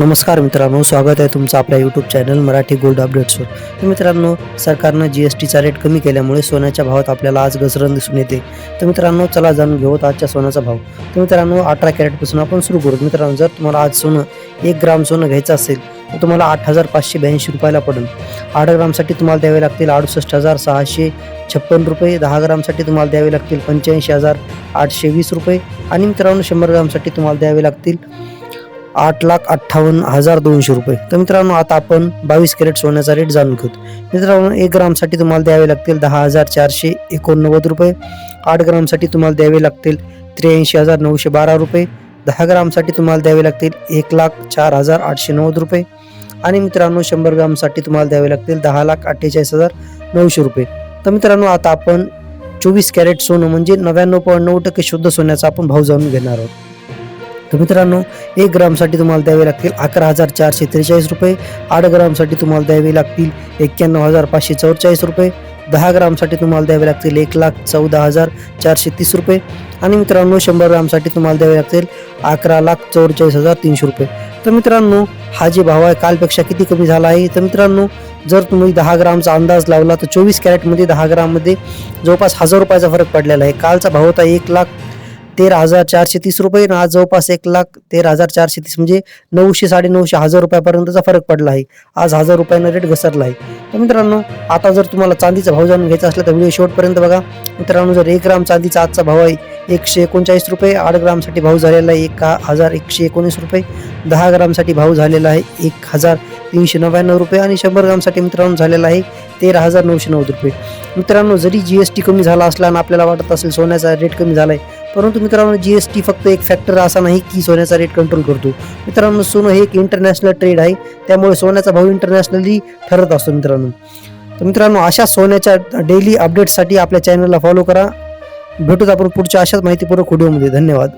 नमस्कार मित्रांनो स्वागत आहे तुमचं आपल्या यूट्यूब चॅनल मराठी गोल्ड अपडेट्सवर तर मित्रांनो सरकारनं जी एस टीचा रेट कमी केल्यामुळे सोन्याच्या भावात आपल्याला आज घसरण दिसून येते. तर मित्रांनो चला जाणून घेऊत आजच्या सोन्याचा भाव. तर मित्रांनो अठरा कॅरेटपासून आपण सुरू करू. मित्रांनो जर तुम्हाला आज सोनं एक ग्राम सोनं घ्यायचं असेल तर तुम्हाला आठ हजार पाचशे ब्याऐंशी रुपयाला पडेल. आठ ग्रामसाठी तुम्हाला द्यावे लागतील अडुसष्ट हजार सहाशे छप्पन रुपये दहा ग्रामसाठी तुम्हाला द्यावे लागतील पंच्याऐंशी हजार आठशे वीस रुपये आणि मित्रांनो शंभर ग्रामसाठी तुम्हाला द्यावे लागतील आठ लाख अठ्ठावन्न हजार दोनशे रुपये. तर मित्रांनो आता आपण बावीस कॅरेट सोन्याचा रेट जाणून घेऊ. मित्रांनो एक ग्रामसाठी तुम्हाला द्यावे लागतील दहा हजार चारशे एकोणनव्वद रुपये. आठ ग्रामसाठी तुम्हाला द्यावे लागतील त्र्याऐंशी हजार नऊशे बारा रुपये. दहा ग्रामसाठी तुम्हाला द्यावे लागतील एक लाख चार हजार आठशे नव्वद रुपये. आणि मित्रांनो शंभर ग्रामसाठी तुम्हाला द्यावे लागतील दहा लाख अठ्ठेचाळीस हजार नऊशे रुपये. तर मित्रांनो आता आपण चोवीस कॅरेट सोनं म्हणजे नव्याण्णव पॉईंट नऊ टक्के शुद्ध सोन्याचा आपण भाव जाणून घेणार आहोत. तर मित्रांनो एक ग्रामसाठी तुम्हाला द्यावे लागतील अकरा हजार चारशे त्रेचाळीस रुपये आठ ग्रामसाठी तुम्हाला द्यावे लागतील एक्क्याण्णव हजार पाचशे चौवेचाळीस रुपये दहा ग्रामसाठी तुम्हाला द्यावे लागतील एक लाख चौदा हजार चारशे तीस रुपये. आणि मित्रांनो शंभर ग्रामसाठी तुम्हाला द्यावे लागतील अकरा लाख चौवेचाळीस हजार तीनशे रुपये. तर मित्रांनो हा जे भाव आहे कालपेक्षा किती कमी झाला आहे? तर मित्रांनो जर तुम्ही दहा ग्रामचा अंदाज लावला तर चोवीस कॅरेटमध्ये दहा ग्राममध्ये जवळपास हजार रुपयाचा फरक पडलेला आहे. कालचा भाव होता एक लाख तेरा हजार चारशे तीस रुपये. आणि आज जवळपास एक लाख तेरा हजार चारशे तीस म्हणजे नऊशे साडेनऊशे हजार रुपयापर्यंतचा फरक पडला आहे. आज हजार रुपयानं रेट घसरला आहे. तर मित्रांनो आता जर तुम्हाला चांदीचा भाव जाणून घ्यायचा असला तर व्हिडिओ शेवटपर्यंत बघा. मित्रांनो जर एक ग्राम चांदीचा आजचा भाव आहे एकशे एकोणचाळीस रुपये. आठ ग्रामसाठी भाव झालेला आहे एक हजार एकशे एकोणीस रुपये. दहा ग्रामसाठी भाव झालेला आहे एक हजार तीनशे नव्याण्णव रुपये. आणि शंभर ग्रामसाठी मित्रांनो झालेला आहे तेरा हजार नऊशे नव्वद रुपये. मित्रांनो जरी जी एस टी कमी झाला असला आणि आपल्याला वाटत असेल सोन्याचा रेट कमी झाला आहे परंतु मित्रांनो जी एस टी फक्त एक फॅक्टर असा नाही की सोन्याचा रेट कंट्रोल करतो. मित्रांनो सोनं हे एक इंटरनॅशनल ट्रेड आहे. त्यामुळे सोन्याचा भाव इंटरनॅशनली ठरत असतो मित्रांनो. तर मित्रांनो अशा सोन्याच्या डेली अपडेट्ससाठी आपल्या चॅनलला फॉलो करा. भेटूच आपण पुढच्या अशाच माहितीपूर्वक व्हिडिओमध्ये धन्यवाद.